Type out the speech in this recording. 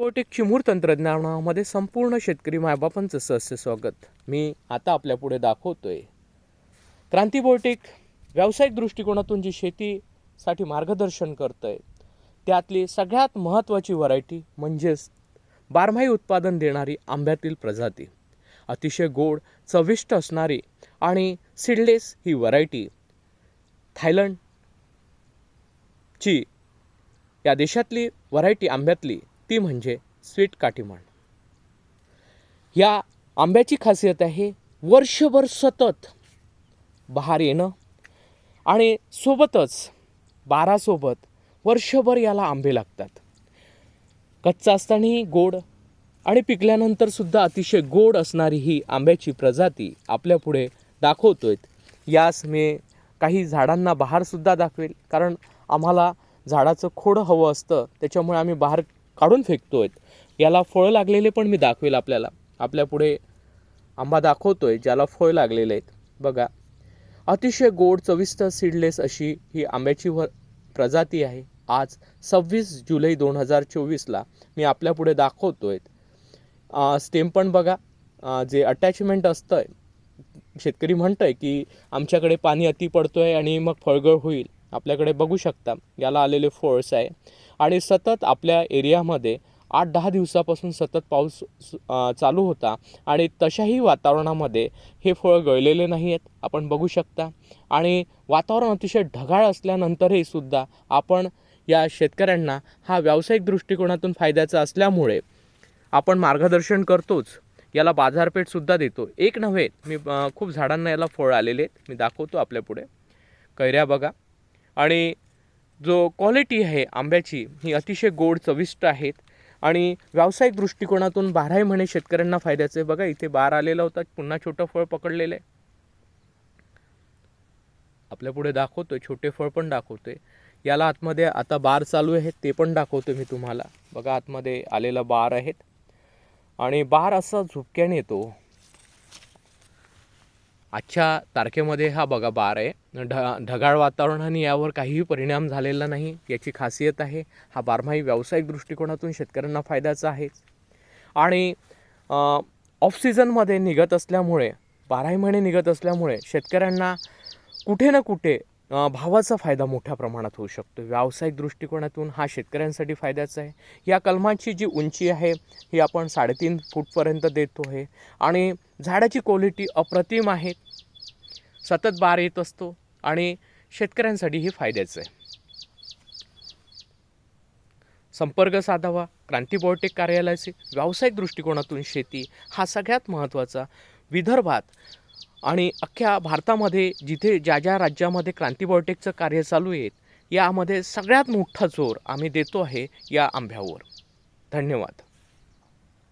Robotic Chimur तंत्रज्ञानामध्ये संपूर्ण शेतकरी मायबापांचं सहस्य स्वागत. मी आता आपल्या पुढे दाखवतोय. क्रांतीबोटिक व्यावसायिक दृष्टिकोनातून जी शेतीसाठी मार्गदर्शन करतंय त्यातली सगळ्यात महत्त्वाची व्हरायटी म्हणजेच बारमाही उत्पादन देणारी आंब्यातील प्रजाती. अतिशय गोड चविष्ट असणारी आणि सीडलेस ही व्हरायटी थायलंडची या देशातली व्हरायटी आंब्यातली ती म्हणजे स्वीट काठीमाण या आंब्याची खासियत आहे वर्षभर सतत बहार येणं आणि सोबतच बारासोबत वर्षभर याला आंबे लागतात. कच्चा असतानाही गोड आणि पिकल्यानंतरसुद्धा अतिशय गोड असणारी ही आंब्याची प्रजाती आपल्या पुढे दाखवतोय यास मी काही झाडांना बहारसुद्धा दाखवेल कारण आम्हाला झाडाचं खोडं हवं असतं त्याच्यामुळे आम्ही बहार काढून फेकतो आहेत याला फळं लागलेले पण मी दाखवेल आपल्याला. आपल्यापुढे आंबा दाखवतो आहे ज्याला फळ लागलेले आहेत. बघा. अतिशय गोड चविष्ट सीडलेस अशी ही आंब्याची व प्रजाती आहे. आज सव्वीस जुलै दोन हजार चोवीसला मी आपल्यापुढे दाखवतो आहे स्टेम पण बघा. जे अटॅचमेंट असतं शेतकरी म्हणतंय की आमच्याकडे पाणी अति पडतो आहे आणि मग फळगळ होईल. आपल्याकडे बघू शकता याला आलेले फोर्स आहे. आणि सतत आपल्या एरियामध्ये आठ दहा दिवसापासून सतत पाऊस चालू होता. आणि तशाही वातावरणामध्ये हे फळं गळलेले नाही आहेत आपण बघू शकता. आणि वातावरण अतिशय ढगाळ असल्यानंतरही सुद्धा आपण या शेतकऱ्यांना हा व्यावसायिक दृष्टिकोनातून फायद्याचा असल्यामुळे आपण मार्गदर्शन करतोच. याला बाजारपेठसुद्धा देतो. एक नव्हे मी खूप झाडांना याला फळ आलेले आहेत. मी दाखवतो आपल्यापुढे. कैऱ्या बघा. आणि जो क्वालिटी आहे आंब्याची ही अतिशय गोड चविष्ट आहेत. आणि व्यावसायिक दृष्टिकोनातून बाराही महिने शेतकऱ्यांना फायद्याचे. बघा इथे बार आलेला होता पुन्हा छोटं फळ पकडलेलं आहे. आपल्या पुढे दाखवतोय छोटे फळ पण दाखवतोय. याला आतमध्ये आता बार चालू आहेत ते पण दाखवतोय मी तुम्हाला. बघा आतमध्ये आलेला बार आहेत. आणि बार असा झुपक्याने येतो. आजच्या तारखेमध्ये हा बघा बार आहे. ढ ढगाळ वातावरणाने यावर काहीही परिणाम झालेला नाही याची खासियत आहे. हा बारमाही व्यावसायिक दृष्टिकोनातून शेतकऱ्यांना फायद्याचा आहे. आणि ऑफ सीझनमध्ये निघत असल्यामुळे बाराही महिने निघत असल्यामुळे शेतकऱ्यांना कुठे ना कुठे भावाचा फायदा मोठ्या प्रमाणात होऊ शकतो. व्यावसायिक दृष्टिकोनातून हा शेतकऱ्यांसाठी फायद्याचा आहे. या कलमाची जी उंची आहे ही आपण साडेतीन फूटपर्यंत देतो आहे. आणि झाडाची क्वालिटी अप्रतिम आहे. सतत बार येत असतो आणि शेतकऱ्यांसाठी हे फायद्याचं आहे. संपर्क साधावा क्रांती बॉयोटेक कार्यालयाचे व्यावसायिक दृष्टिकोनातून शेती हा सगळ्यात महत्त्वाचा विदर्भात आणि अख्ख्या भारतामध्ये जिथे ज्या ज्या राज्यामध्ये क्रांतीबॉयोटेकचं कार्य चालू आहे यामध्ये सगळ्यात मोठा जोर आम्ही देतो आहे या आंब्यावर. धन्यवाद.